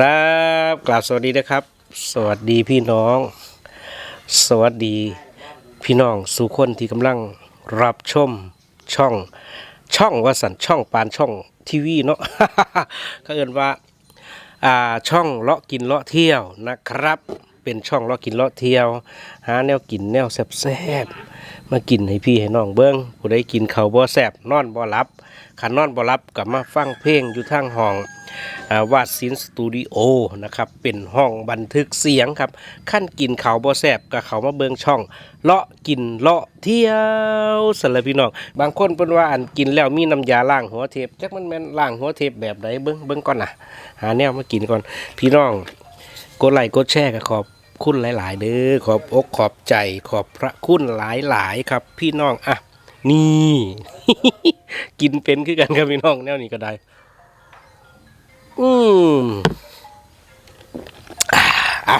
ครับกล่าวสวัสดีนะครับ สวัสดีพี่น้อง สวัสดีพี่น้องสู่คนที่กำลังรับชมช่องช่องวสันช่องปานช่องทีวีเนาะก็เอินว่าอ่าช่องเลาะกินเลาะเที่ยวนะครับ เป็นช่องเลาะกินเลาะเที่ยว หาแนวกินแนวแซ่บๆมากินให้พี่ให้น้องเบิ้งผู้ใดกินเขาบ่แซ่บนอนบ่หลับขันนอนบ่หลับกับมาฟังเพลงอยู่ทางห้องอวาดศิลป์สตูดิโอนะครับเป็นห้องบันทึกเสียงครับขั้นกินเขาบ่แซบกับเขามาเบิงช่อง เลาะกินเลาะเที่ยวสารพี่น้องบางคนเป็นว่าอันกินแล้วมีน้ำยาล้างหัวเทปจักมันแม่นล้างหัวเทปแบบใดเบิ้งเบิ้งก่อนนะหาแนวมากินก่อนพี่น้องกดไลค์กดแชร์ก็ขอบ คุณหลาย ๆเด้อขอบอกขอบใจขอบพระคุณหลาย ๆ ครับ พี่น้องอะนี่ กินเป็นคือกันครับพี่น้องแนวนี้ก็ได้ อืมอา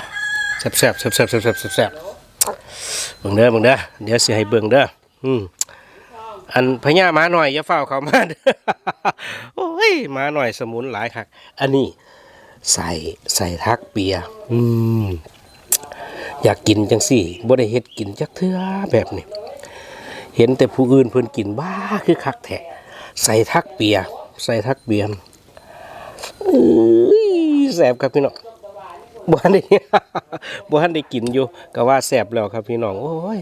แซ่บแซ่บแซ่บแซ่บแซ่บแซ่บแซ่บเบิ่งเด้อเบิ่งเด้อเดี๋ยวสิให้เบิ่งเด้ออืมอันพญามาหน่อยอย่าเฝ้าเขามาโอ้ยมาหน่อยสมุนหลายครับอันนี้ใส่ใส่ทักเปีย อืม อยากกินจังสี่บ่ได้เฮ็ดกินจักเทื่อแบบนี้ เห็นแต่ผู้อื่นเพิ่นกินบ้าคือคักแท้ใส่ทักเปีย ใส่ทักเบียมอื้อแสบครับพี่น้องบ้านได้บ้านได้กินอยู่ก็ว่าแสบแล้วครับพี่น้องโอ้ย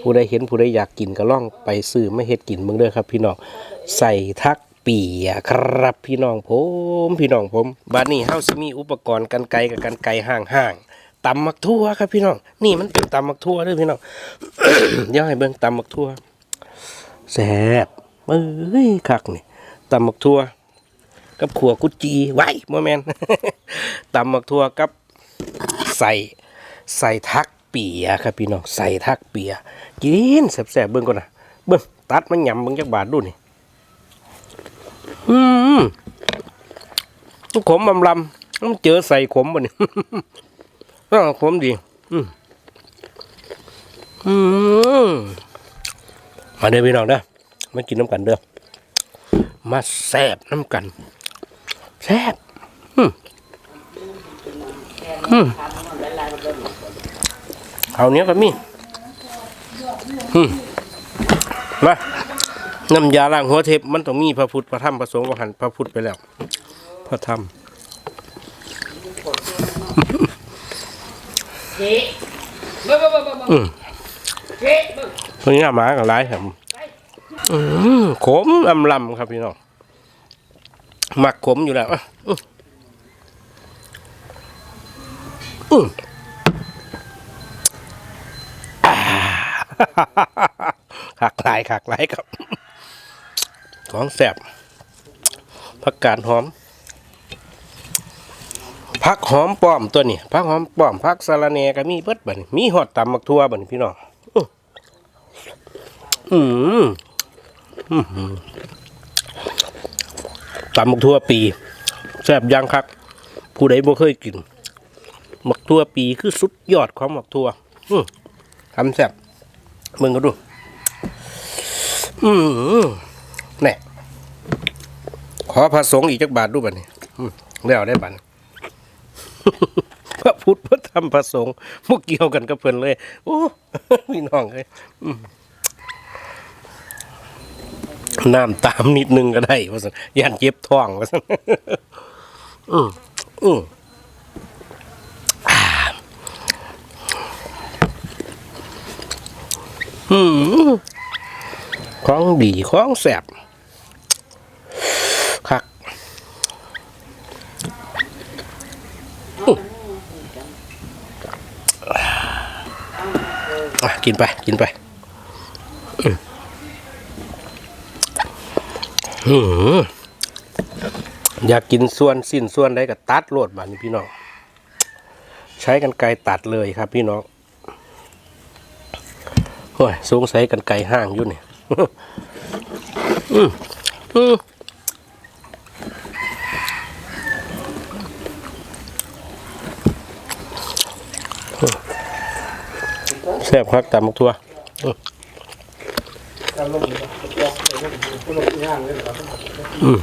ผู้ใดเห็นผู้ใดอยากกินก็ล่องไปซื้อไม่เฮ็ดกินเบิ่งเด้อครับ พี่น้องใส่ทักเปียครับพี่น้องผม พี่น้องผมบ้านนี้เฮาสิมีอุปกรณ์กันไกรกับกันไกรห่างๆ ตำมักทั่วครับพี่น้องนี่มันเป็นตำมักทั่วด้อพี่น้องเดี๋ยวให้เบิ่งตำมักทั่วแสบเอ้ยคักนี่ตำมักทั่วกับขัวกุจีไว้โมแมนตำหมักทั่วกับใส่ใส่ทักเปียครับพี่น้องใส่ทักเปียกินแสบๆเบิ่งก่อนนะเบิ่งตัดมันยำเบิ่งจักบาทดูนี่อืมขมลำลำมันเจอใส่ขมบ่นี่อ้าวขมดี อืมอืมมาเด้อพี่น้องเด้อมากินน้ำกันเด้อมาแซบน้ำกันแซบอืมอืมเอาเนี้ยก็มีอืมมาน้ำยาล้างหัวเทปมันต้องมีพระพุทธพระธรรมพระสงฆ์พระหันพระพุทธไปแล้ว พระธรรม เจ๊เบิ่งเบิ่งเบิ่งเบิ่งอืมเจ๊เบิ่งตรงนี้หมากับร้ายครับอืมขมลำลำครับพี่น้องหมักขมอยู่แล้วอืมอืมหักหลายขักหลายครับ ของแสบผักกาดหอม ผักหอมป้อมตัวนี้ผักหอมป้อมผักสะระแหน่ก็มีเบิดบันมีหอดตำมักทั่วบันพี่น้องอืมอืมตำมักทั่วปีแซ่บยังครับผู้ใดบ่เคยกินมักทั่วปีคือสุดยอดของมักทั่วอืมทำแซ่บมึงก็ดู อืมแน่ขอพระสงฆ์อีกจักบาทดูบัดนี้อืมแล้วได้บัด พระพุทธพระธรรมพระสงฆ์พวกเกี่ยวกันกับเพิ่นเลย โอ้พี่น้องเลยน้ำตามนิดนึงก็ได้ว่าสันย่านเจ็บท้องว่าสันอืมอืมอ่าอืมของดีของแสบคัก อะกินไป กินไปอืมอยากกินส่วนสิ้นส่วนใดก็ตัดโลดบานี้พี่น้อง ใช้กันไกตัดเลยครับ พี่น้องโอ้ยสงสัยกันไกห้างอยู่เนี่ยอืมอืม แซ่บครับตำมักทั่วอืม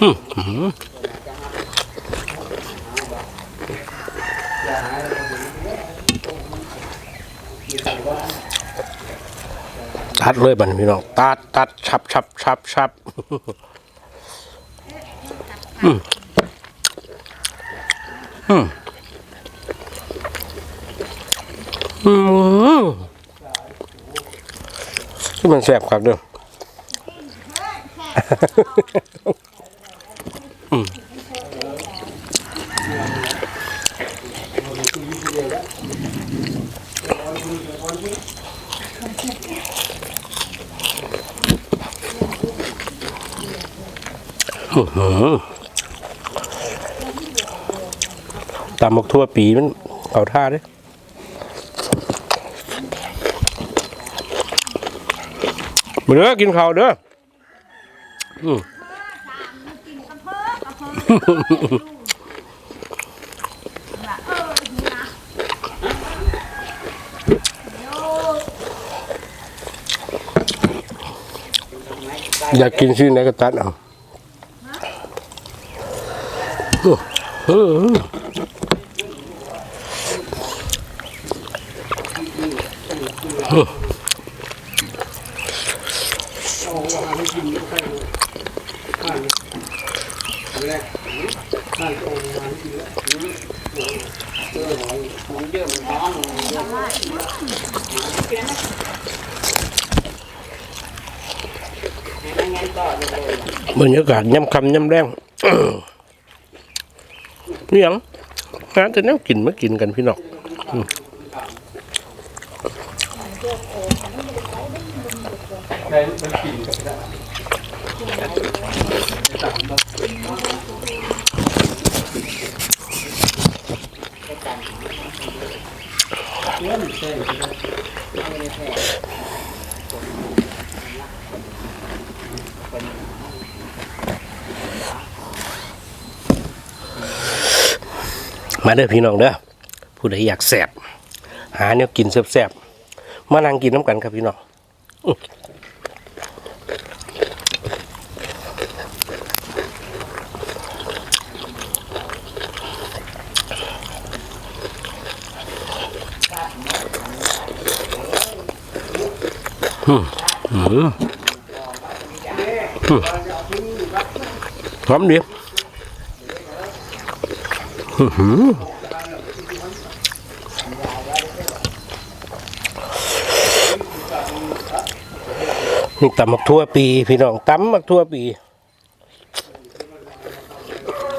อืมอืมตัดเลยบันพี่น้องตัดตัดชับชับชับชับอืมอืม อืมที่มันแสบครับเด้อตำมกทั่วปีมันเอาท่าเด้ มาเด้อกินข้าวเด้ออืมอยากกินชื่อไหนก็ตัดเอาเออ บรรยากาศย่ำคำย่ำแรงนี่หยังหาแต่แนวกินมากินกันพี่น้อง อืมมาเด้อพี่น้องเด้อผู้ใดอยากแสบหาเนี่ยกินแสบๆมานั่งกินน้ำกันครับพี่น้องอื้ออืมอืมอืม หอมดีนี่ตำมักทั่วปี พี่น้องตำมักทั่วปี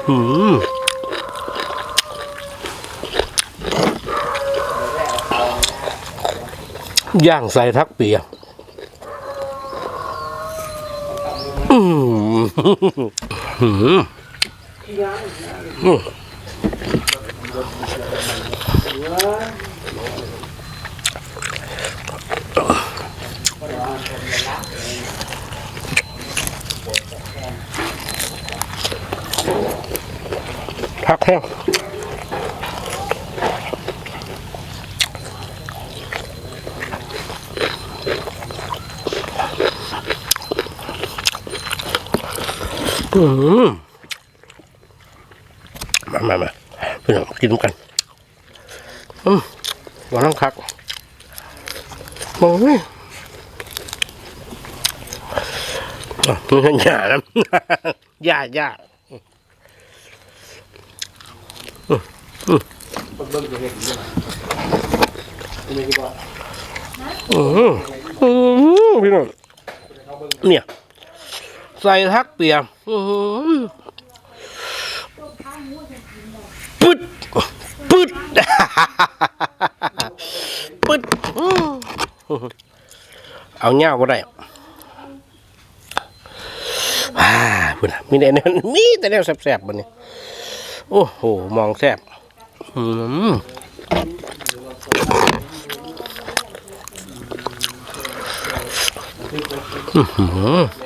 อืมย่างใส่ทักเปียอื มอืมอื มพักแห้งอืมมามามาพี่น้องกินกันอืมหวานน้ำคักโอ้ยอะมันหยาแล้วหยาหยาอืมอืมพี่น้องเนี่ย ใส่ทักเปียกอืมปึ๊ดปึ๊ดปึ๊ดเอาเงาก็ได้อ่าพุ่นะมีแต่แนวมีแต่แนวแสบๆบนนี้ โอ้โห มองแสบอืมอื้อ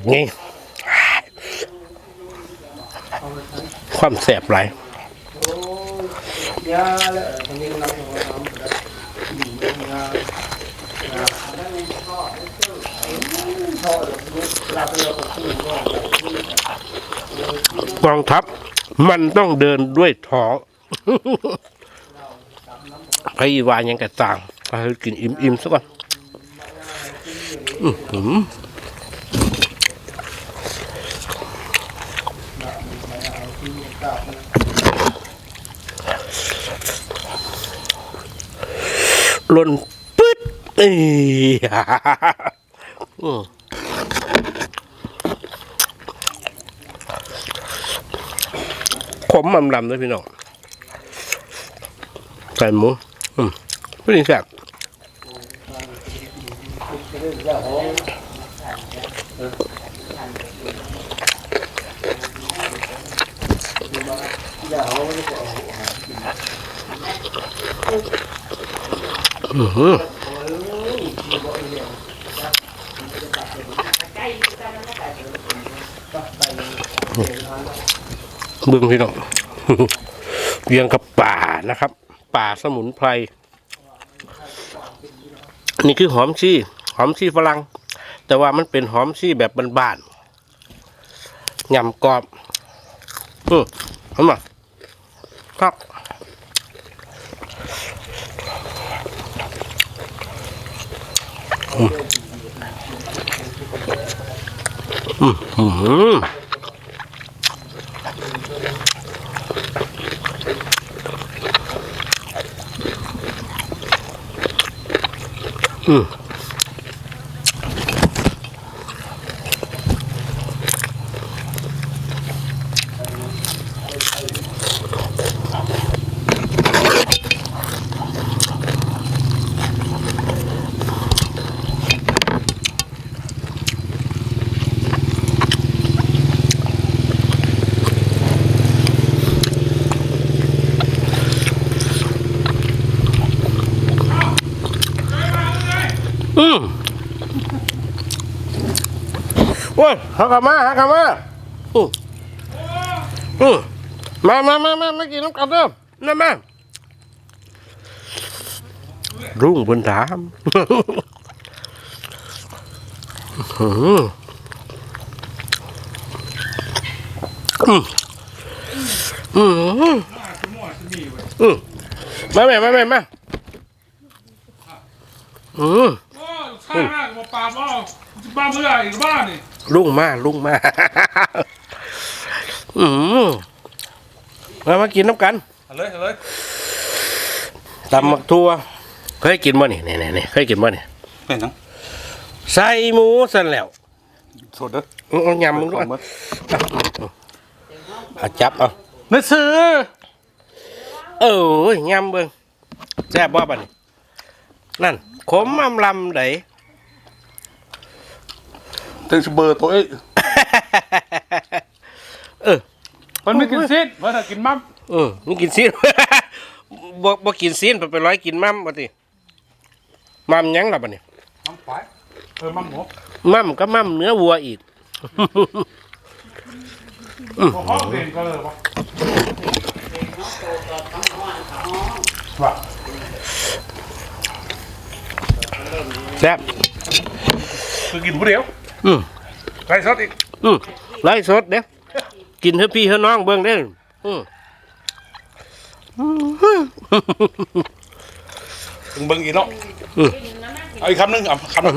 คำเก่าบอกงี้ความแสบไหลกองทัพมันต้องเดินด้วยท้องไอ้วานยังกระต่างไปกินอิ่มๆซะก่อน อื้ อหือหล่นปึ๊ดเอ้ยอื้อขมมันลำด้วยพี่น้องใส่หมูอืมไม่ดีแซ่บอื้ออ บึ้งพี่น้องเรียงกับป่านะครับ ป่าสมุนไพร นี่คือหอมชี่หอมชี่ฝรั่ง แต่ว่ามันเป็นหอมชี่แบบบานๆยำกรอบอืมเห็นไหม ครับอืมอืมอืม อืมอืมโอ้ยหักกลับมาหักกลับมาอืมอืมมามามามามากินน้ำกันเด้อนั่นมารุ่งบนถามอืมอืมอืมอืมมาแม่มาแม่มาอืมโอ้ข้างหน้ากับปลาบ่บ้าเมื่อไหร่อีกบ้านนี่ลุงมาลุงมาอืมมามากินน้ำกันเอาเลยเอาเลยตำหมักทั่วเคยกินบ่นี่นี่นี่เคยกินบ่นี่เป็นยังใส่หมูสั่นแล้วสดเด้อเอาเอายำมึงด้วยเอาจับเอาไม่ซื้อเออยำเบิ่งแซ่บบ่บัดนี้นั่นขมอำลำได ถึงเบอร์ตัวเอ้ยเออ มันไม่กินซิดมันกินมั่มเออมึงกินซีน บ่บ่กินซีนไปไปร้อยกินมั่มบ่ติมั่มหยังล่ะบัดนี้ มั่มไปเออมั่มหมูมั่มก็มั่มเนื้อวัวอีก พอห้องเด่นก็เลยว่าว่าแซ่บคือกินผู้เดียว อืมไรสดอีกอืมไล่สดเด้อกินเถอะพี่เถอะน้องเบิ่งเด้ออืมถึงเบิ่งอีกเนาะเอาอีกคำหนึงเอาคำหนึ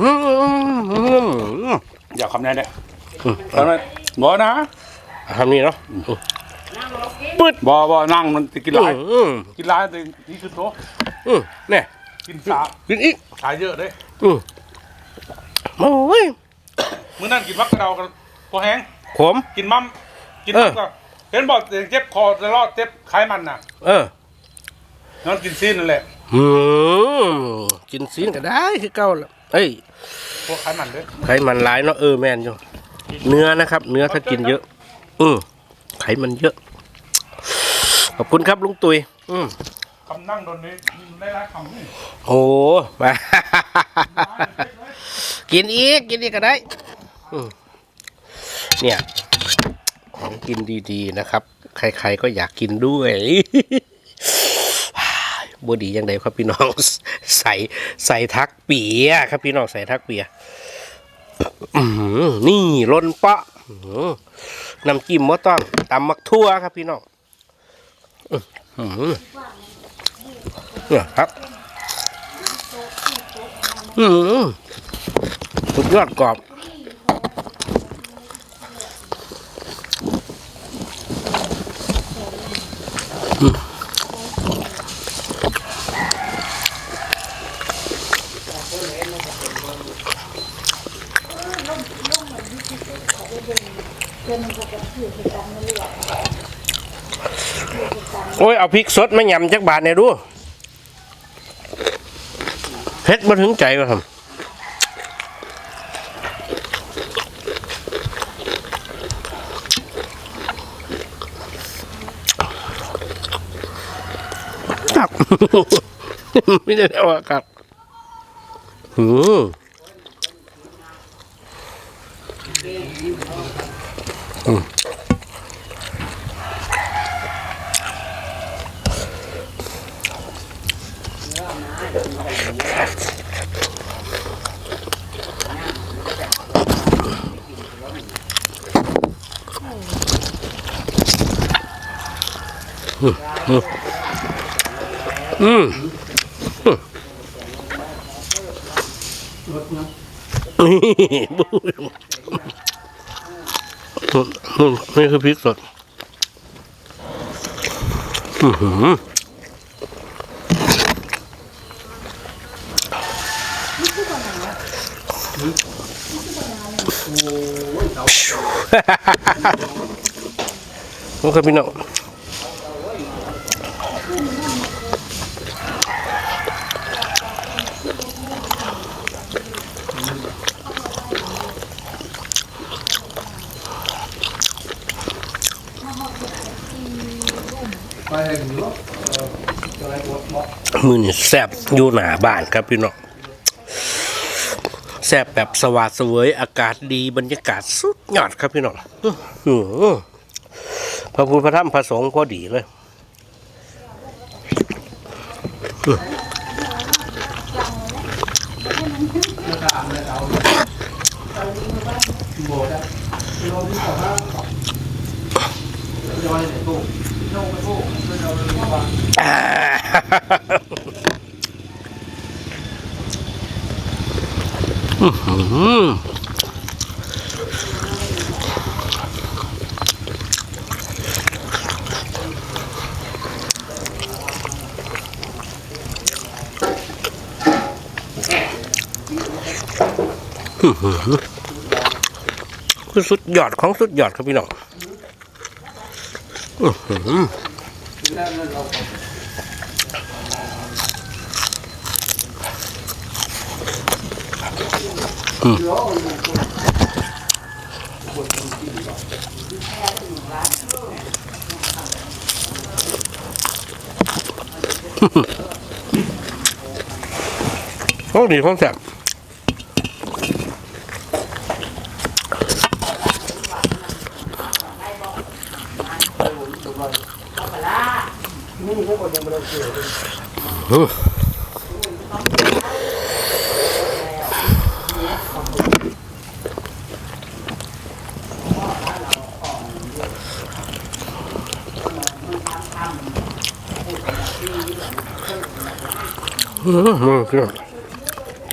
งอย่าคำนั้นเลยคำนั้นบ่นะทำนี่เนาะบ่บ่นั่งมันจะกินหลายอืมกินหลายแต่นี่คือโตะอืมเนี่ยกินสากินอีกขายเยอะเด้อืมโอ้ย มื้อนั้นกินพักกระเดากันพอแห้งขม กินมั่มกินเออ มั่มก็เห็นบอกเจ็บคอจะรอดเจ็บไขมันน่ะเออ นอนกินซีนนั่นแหละอืมกินซีนก็ได้คือเก่าละเอ้ยพวกไขมันเด้อไขมันหลายเนาะเออแม่นอยู่เนื้อนะครับ เนื้อถ้ากินเยอะ อืมไขมันเยอะ ขอบคุณครับลุงตุย อืมคำนั่งโดนนี้มีได้หลายคำนี่โอ้มา กินอีก กินอีกก็ได้อืม เนี่ย ของกินดีๆนะครับ ใครๆก็อยากกินด้วยบดียังไงครับพี่น้องใส่ใส่ทักเปียครับพี่น้องใส่ทักเปียนี่ล้นเปาะน้ำจิ้มมะต้องตำมักทั่วครับพี่น้องเนี่ยครับสุดยอดกรอบ โอ้ย เอาพริกสดมายำจักบาทเนี่ยดูเผ็ดมาถึงใจวะครับครับไม่ได้ว่าครับอืม อืมอืม สดนู่นนี่คือพริกสดอือหือโอเคพี่น้อง มือนี่แซบอยู่หนาบ้านครับพี่น้องแซบแบบสวัสดเสวยอากาศดีบรรยากาศสุดยอดครับพี่น้องพระพุทธพระธรรมพระสงฆ์พอดีเลยอ่า คือสุดยอดของสุดยอดครับพี่น้อง อือหือ อืมของดีของแซ่บอือมพี่น้อง ต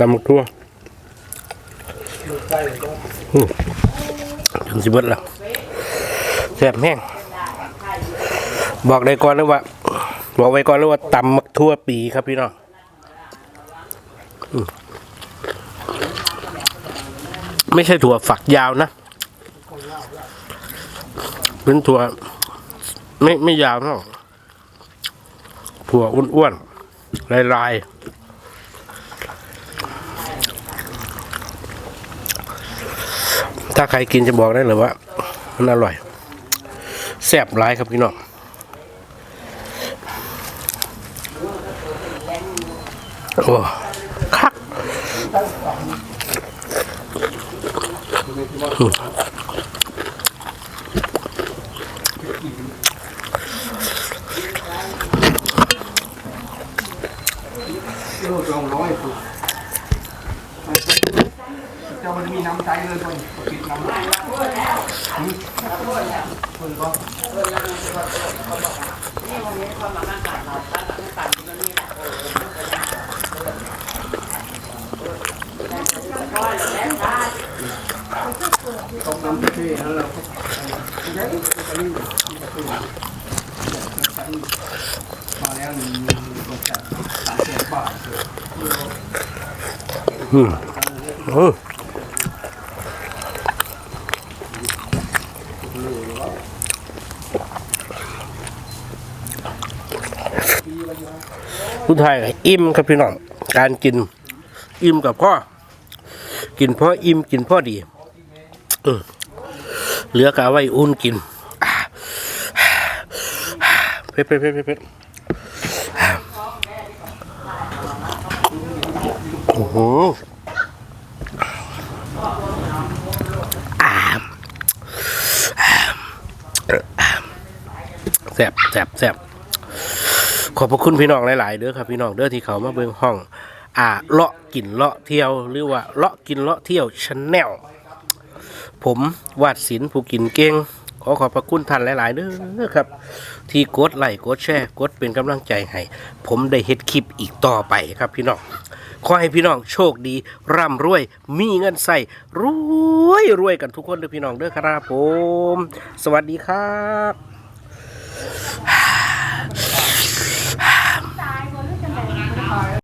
ำบักทั่วอืมถึงสิบเบิดแล้วแซ่บแห้ง บอกได้ก่อนเลยว่า บอกไว้ก่อนเลยว่าตำมักทั่วปีครับพี่น้องไม่ใช่ถั่วฝักยาวนะ เป็นถั่ว ไม่ไม่ยาวเท่าถั่วอ้วนๆ ลายๆถ้าใครกินจะบอกได้เลยว่า มันอร่อยแซ่บร้ายครับพี่น้องโอ้คัก โลจองร้อยปุ๊บเจ้ามันมีน้ำใจเลยคนคิดน้ำใจคนก็ ต้องนำไปที่แล้วเราก็ใช้ตัวนี้มาแล้วมีตกจากสามแสน อืมอืมผู้ไทยอิ่มครับพี่น้อง การกิน อิ่มกับพ่อ กินพ่ออิ่มกินพ่อดีอ เหลือกะไว้อุ่นกินเผ็ดเผ็ดเผ็ดเผ็ดเผ็ดโอ้โหอ่าแซ่บแซ่บแซ่บขอบพระคุณพี่น้องหลาย ๆ เด้อครับพี่น้องเด้อที่เขามาเบิ่งห้อง อ่าเลาะกินเลาะเที่ยวหรือว่าเลาะกินเลาะเที่ยวชาแนล ผมวาดศิลป์ผู้กินเก่งขอขอบพระคุณท่านหลายๆเด้อครับ ที่กดไลค์กดแชร์กดเป็นกำลังใจให้ผมได้เฮ็ดคลิปอีกต่อไปครับพี่น้องขอให้พี่น้องโชคดี ร่ำรวย มีเงินใส่รวยรวยกันทุกคนเด้อพี่น้องเด้อครับผม สวัสดีครับ